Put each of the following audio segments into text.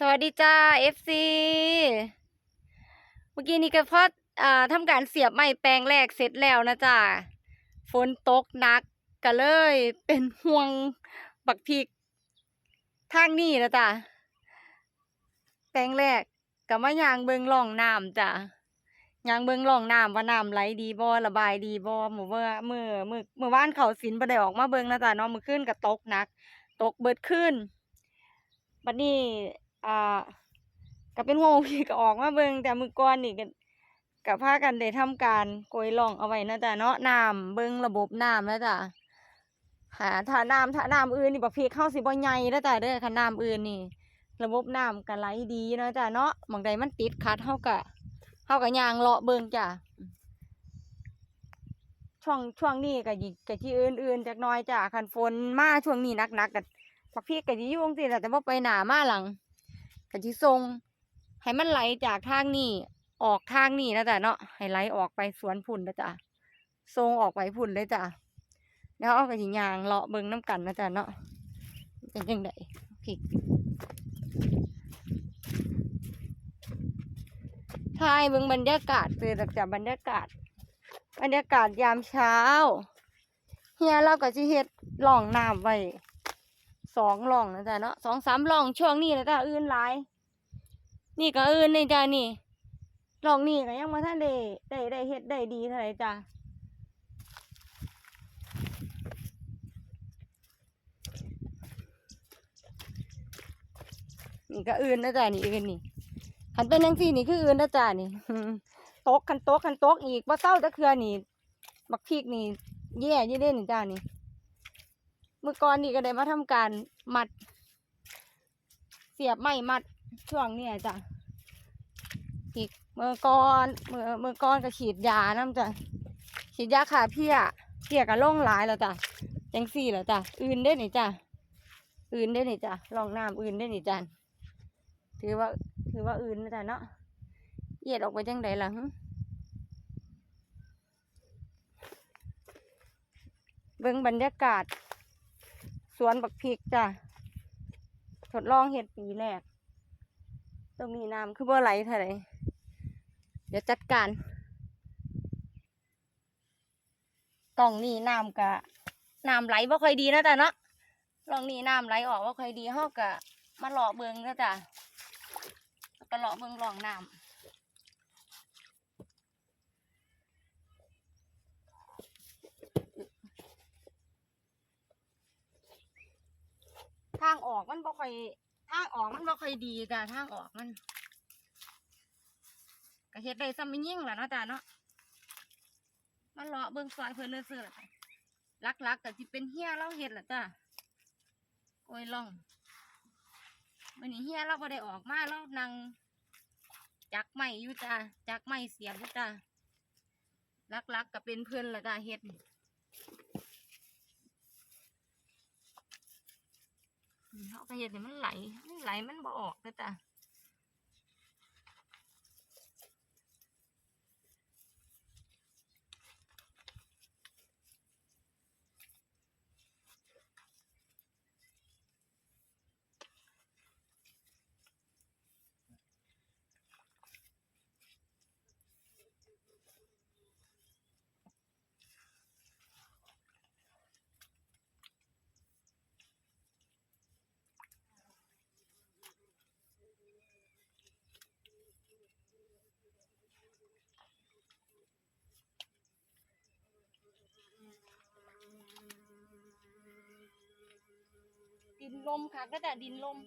สวัสดีจ้า FC เมื่อกี้นี้ก็พออ่าทำการเสียบไม้แปลงแรกเสร็จแล้วนะจ้าฝนตกหนักก็เลยเป็นห่วงบักพริกทางนี้นะจ้าแปลงแรกก็มายางเบิงล่องน้ำจ้ายางเบิงล่องน้ำว่าน้ำไหลดีบ่ระบายดีบ่หมู่เมื่อมือมือเมื่อวานเขาสินบ่ได้ออกมาเบิงนะจ้าเนาะมื้อคืนก็ตกหนัก ตกเบิดคืนบัดนี้ อ่าก็เป็นห่วงพี่ก็ออกมาเบิ่งแต่มือก่อนนี่ก็ก็พากันได้ทำการโกยร่องเอาไว้นะจ๊ะเนาะน้ำเบิ่งระบบน้ำนะจ๊ะหาถ้าน้ำถ้าน้ำอื่นนี่บักพริกเข้าสิบ่ใหญ่แล้วจ้ะเด้อคันน้ำอื่นนี่ ระบบน้ำก็ไหลดีนะจ้ะเนาะหม่องใดมันติดขัดเฮาก็เฮาก็ย่างเลาะเบิ่งจ้ะช่วงช่วงนี้ก็ยิก็สิอื่นๆจักน่อยจ้ะคันฝนมาช่วงนี้หนักๆก็บักพริกก็สิอยู่งซี่แต่บ่าไปหนามาหลัง ก็สิส่งให้มันไหลจากทางนี้ออกทางนี้นะจ๊ะเนาะให้ไหลออกไปสวนพุ่นนะจ๊ะส่งออกไปพุ่นเลยจ้ะแล้วเอาไปสิยางเลาะเบิงน้ำกันนะจ๊ะเนาะเป็นจังไดพริกถ่ายเบิงบรรยากาศเจอจากจากบรรยากาศ บรรยากาศยามเช้าเฮียเราก็สิเฮ็ดร่องน้ำไว้ สองล่องนะจ๊ะเนาะสองสามล่องช่วงนี้นะจ๊ะอื่นหลาย นี่ก็อื่นนี่จ้ะนี่ล่องนี่ก็ยังมาท่านได้ได้ได้เฮ็ดได้ดีเท่าไหร่จ้ะนี่ก็อื่นนะจ๊ะนี่อื่นนี่ขันเป็นยังสี่นี่คืออื่นนะจ๊ะนี่โตกคันโตกคันโตกอีกว่าเศร้าตะเคือนี่บักพริกนี่แย่ยี่เด่นนี่จ้ะนี่ มื่อก่อนนี่ก็ได้มาทำการมัด เสียบไม้มัดช่วงเนี้ยจ้ะอีกเมื่อก่อนเมื่อเมื่อก่อนก็ฉีดยาน้ำจ้ะฉีดยาขาเพี้ยเพี้ยก็ล่งหลายแล้วจ้ะจังสี่แล้วจ้ะอื่นได้หนิจ้ะอื่นได้หนิจ้ะลองน้ำอื่นได้หนิจ้ะถือว่าถือว่าอื่นนะจ้ะเนาะเหยียดออกไปจังใดล่ะเบิ่งบรรยากาศ สวนบักพริกจ้ะทดลองเห็ดปีแรกตรงนี้น้ำคือบ่ไหลเท่าไรเดี๋ยวจัดการตรงนี้น้ำกะน้ำไหลบ่ค่อยดีนะจ๊ะเนาะลองนี้น้ำไหลออกบ่ค่อยดีเฮากะมาหล่อเบิงนะจ๊ะก็หล่อเบิงหลองน้ำางออกมันบ่ค่อยทางออกมันบ่ค่อยดีจ้ะทางออกมันก็เฮ็ดได้ซ้ำไม่ยิ่งแหละเนาะจ้ะเนาะมันเลาะเบิ่งซอยเพิ่นเลือๆล่ะจ้ะลักๆก็สิเป็นเฮียเราเฮ็ดล่ะจ้ะโอ้ยล่องวันนี้เฮียเราบ่ได้ออกมาเรานั่งจักไม้อยู่จ้ะจักไม้เสียบอยู่จ้ะลักๆก็เป็นเพิ่นล่ะจ้ะเฮ็ดนี่นี่ เขาก็เห็นมันไหลมันไหลมันบ่ออกเลยจ้ะ ดินลมค่ะก็แต่ดินลม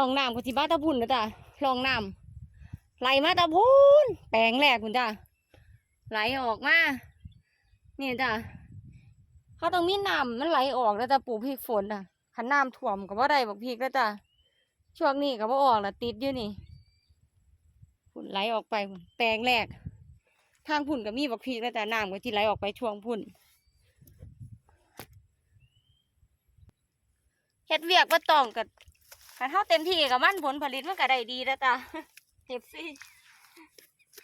ลองน้ำก็สิบ้าตะพุ่นนะจ้ะลองน้ำไหลมาตะพุนแปลงแรกคุณจ้ะไหลออกมาเนี่ยจ้ะเขาต้องมีน้ำมันไหลออกแล้วจ้ะปลูกพริกฝนอะขันน้ำท่วมก็บ่ได้บอกพริกแล้วจ้ะช่วงนี้ก็บ่ออกละติดอยู่นี่พุ่นไหลออกไปแปลงแรกทางพุ่นก็มีบักพริกแล้วจ้ะน้ำก็ที่ไหลออกไปช่วงพุ่นเฮ็ดเวียกบ่าต้องกับ คันเฮาเต็มที่กับมันผลผลิตมันก็ได้ดีแล้วจ้ะเฮ็ดสิ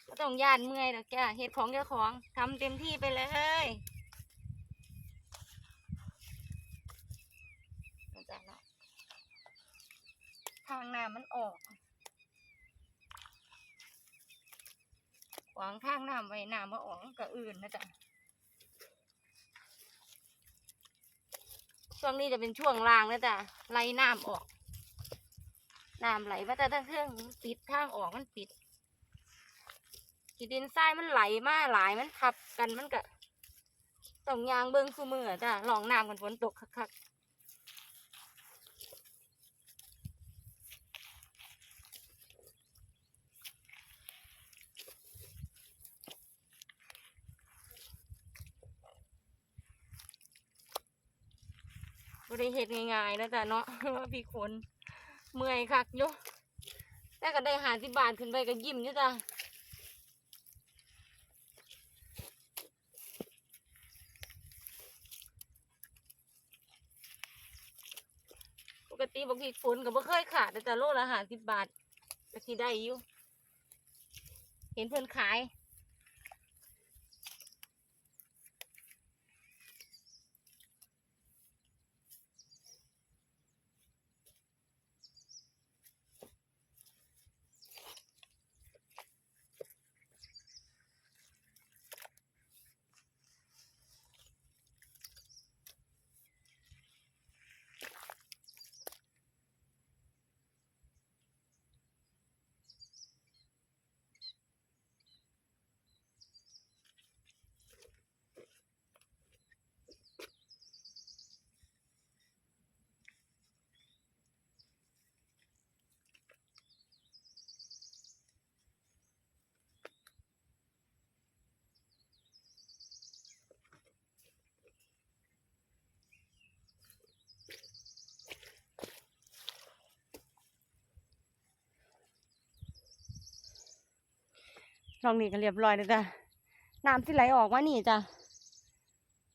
บ่ต้องย่านเมื่อยดอกจ้ะเฮ็ดของเจ้าของทำเต็มที่ไปเลยเอาจ้ะเนทางน้ำมันออกขวางทางน้ำไว้น้ำมาออกมันก็อื่นนะจ๊ะช่วงนี้จะเป็นช่วงรางนะจ๊ะไล่น้ำออก น้ำไหลมาแต่ทั้งเครื่องปิดทางออกมันปิดขีดินทรายมันไหลมาหลายมันทับกันมันก็ต้องยางเบิ้งคูมือจ้ะลองน้ำกันฝนตกคักๆบริเหตุง่ายๆนะจ๊ะเนาะว่าพี่คน เมื่อยคักอยู่แต่ก็ได้หาสิบบาทขึ้นไปก็ยิ้มอยู่จ้ะปกติบางทีฝนก็บ่เคยขาดแต่โลละหาสิบบาทก็สิได้อยู่เห็นเพิ่อนขาย ช่องนี้ก็เรียบร้อยแล้วจ้ะน้ำสิไหลออกมานี่จ้ะ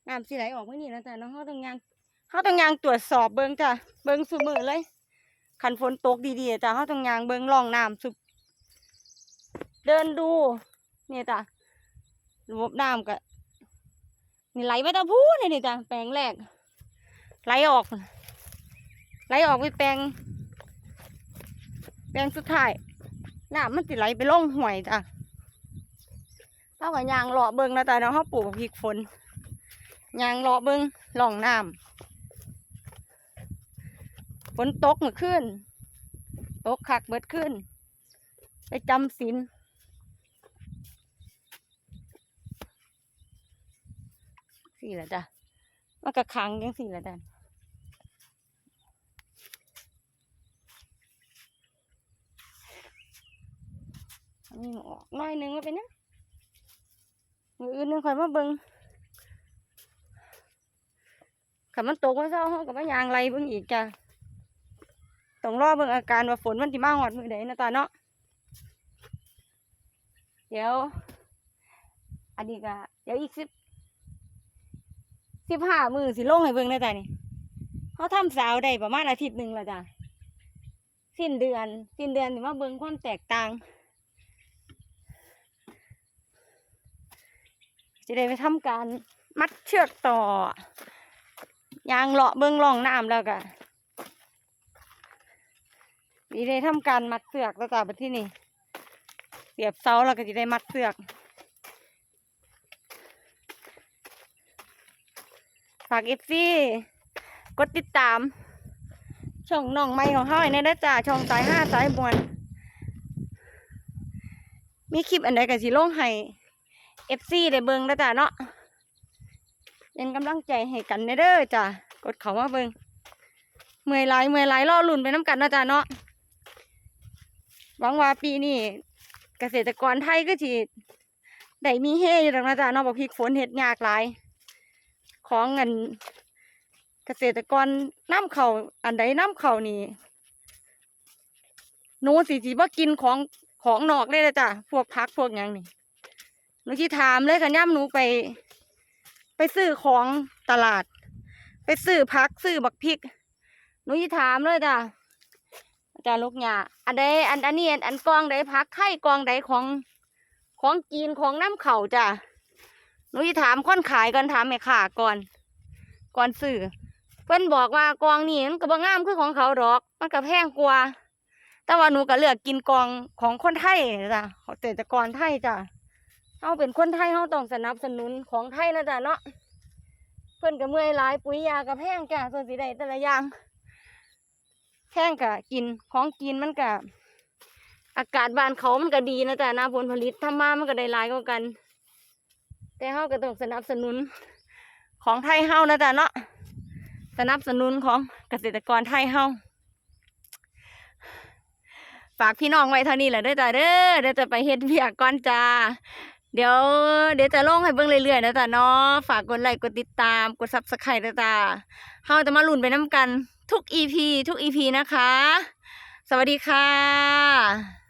น้ำสิไหลออกมานี่นะจ้ะเนาะเขาต้องยางเขาต้องยางตรวจสอบเบิ้งจ้ะเบิ้งสุมือเลยขันฝนตกดีๆจ้ะเขาต้องยางเบิ้งร่องน้ำสุบเดินดูเนี่ยจ้ะระบบน้ำก็นี่ไหลมาตะพูนี่นี่จ้ะแปลงแรกไหลออกไหลออกไปแปลง แปลงสุดท้ายน้ำมันสิไหลไปลงห่วยจ้ะ เท่ากับยางเลาะเบิงนะจ๊ะเนาะเขาปลูกพริกฝนยางเลาะเบิงหล่องน้ำฝนตกเมื่อคืนตกคักเบิดขึ้น ไปจำศีลสี่ละจ้ะมันก็ขังยังสี่ละจ้ะนนี้ออกหน้อยหนึงมาเป็นนะ มืออื่นนึงข่อยมาเบิ่งขันมันตกมาเช้าห้องกับมายางไรเบิ่งอีกจ้ะต้องรอเบิ่งอาการว่าฝนมันสิมาหอดมือใดนะตาเนาะเดี๋ยว อันนี้ก็เดี๋ยวอีกสิบสิบห้ามือสิลงให้เบิ่งนะจ้ะนี่เขาทำสาวได้ประมาณอาทิตย์หนึ่งละจ้ะสิ้นเดือน สิ้นเดือนสิมาเบิ่งความแตกต่าง จะได้ไปทำการมัดเชือกต่อยางเลาะเบิ้องล่องน้ำแล้วก็ดีได้ทำการมัดเสือกแล้วจ้ะบัดที่นี่เสียบเสาแล้วก็จะได้มัดเสือกฝากเอฟซีกดติดตาม ช่องน้องใหม่ของเขาไอ้นี่นะจ้ะช่องสายห้าสายบวนมีคลิปอันใดก็สิลงให้ เอฟซีได้เบิ่งแล้วจ้ะเนาะเป็นกำลังใจให้กันเด้อจ้ะกดเขามาเบิ่งเมื่อยหลเมื่อยหลายรอลุ่นไปน้ำกันนะจ้ะเนาะหวังว่าปีนี้เกษตรกรไทยก็สิได้มีเฮอยู่ดอกนะจ๊ะเนอกบักพริกฝนเฮ็ดยากหลาย ของเงินเกษตรกรน้ำเขาอันใดน้ำเขานี่หนูสิสิบ่กินของของนอกเลยนะจ๊ะพวกพักพวกหยังนี่ หนูที่ถามเลยค่ะย่ำหนูไป ไปซื้อของตลาด ไปซื้อพักซื้อบักพริก หนูที่ถามเลยจ้ะอาจารย์ลูกหยาอันใดอันอันนี้อันอันกองใดพักไข่กองใดของของจีนของน้ำเข่าจ้ะหนูที่ถามคนขายก่อนถามแม่ค้าก่อน ก่อนซื้อเพิ่นบอกว่ากองนี้มันก็บ่งามคือของเขาดอก มันก็แพงกว่า แต่ว่าหนูก็เลือกกินกองของคนไทยจ้ะเกษตรกรไทยจ้ะ เฮาเป็นคนไทยเฮาต้องสนับสนุนของไทยนะจ๊ะเนาะเพิ่อนก็เมื่อยหลายปุ๋ยยาก็แพงจ้ะส่วนสิได้แต่ละอย่างแพงก็กินของกินมันก็อากาศบ้านเขามันก็ดีนะจ๊ะนะผลผลิตทำมามันก็ได้หลายกว่ากัน แต่เฮาก็ต้องสนับสนุนของไทยเฮานะจ๊ะเนาะสนับสนุนของเกษตรกรไทยเฮาฝากพี่น้องไว้เท่านี้แหละเด้อจ้ะเด้อเดี๋ยวจะไปเฮ็ดเวียกก่อนจ้า เดี๋ยวเดี๋ยวจะลงให้เบิ่งเรื่อยๆนะจ๊ะเนาะฝากกดไลค์กดติดตามกดซับสไครต์นะจ๊ะเฮาจะมาลุ้นไปน้ำกันทุก EP ทุก EP นะคะ สวัสดีค่ะ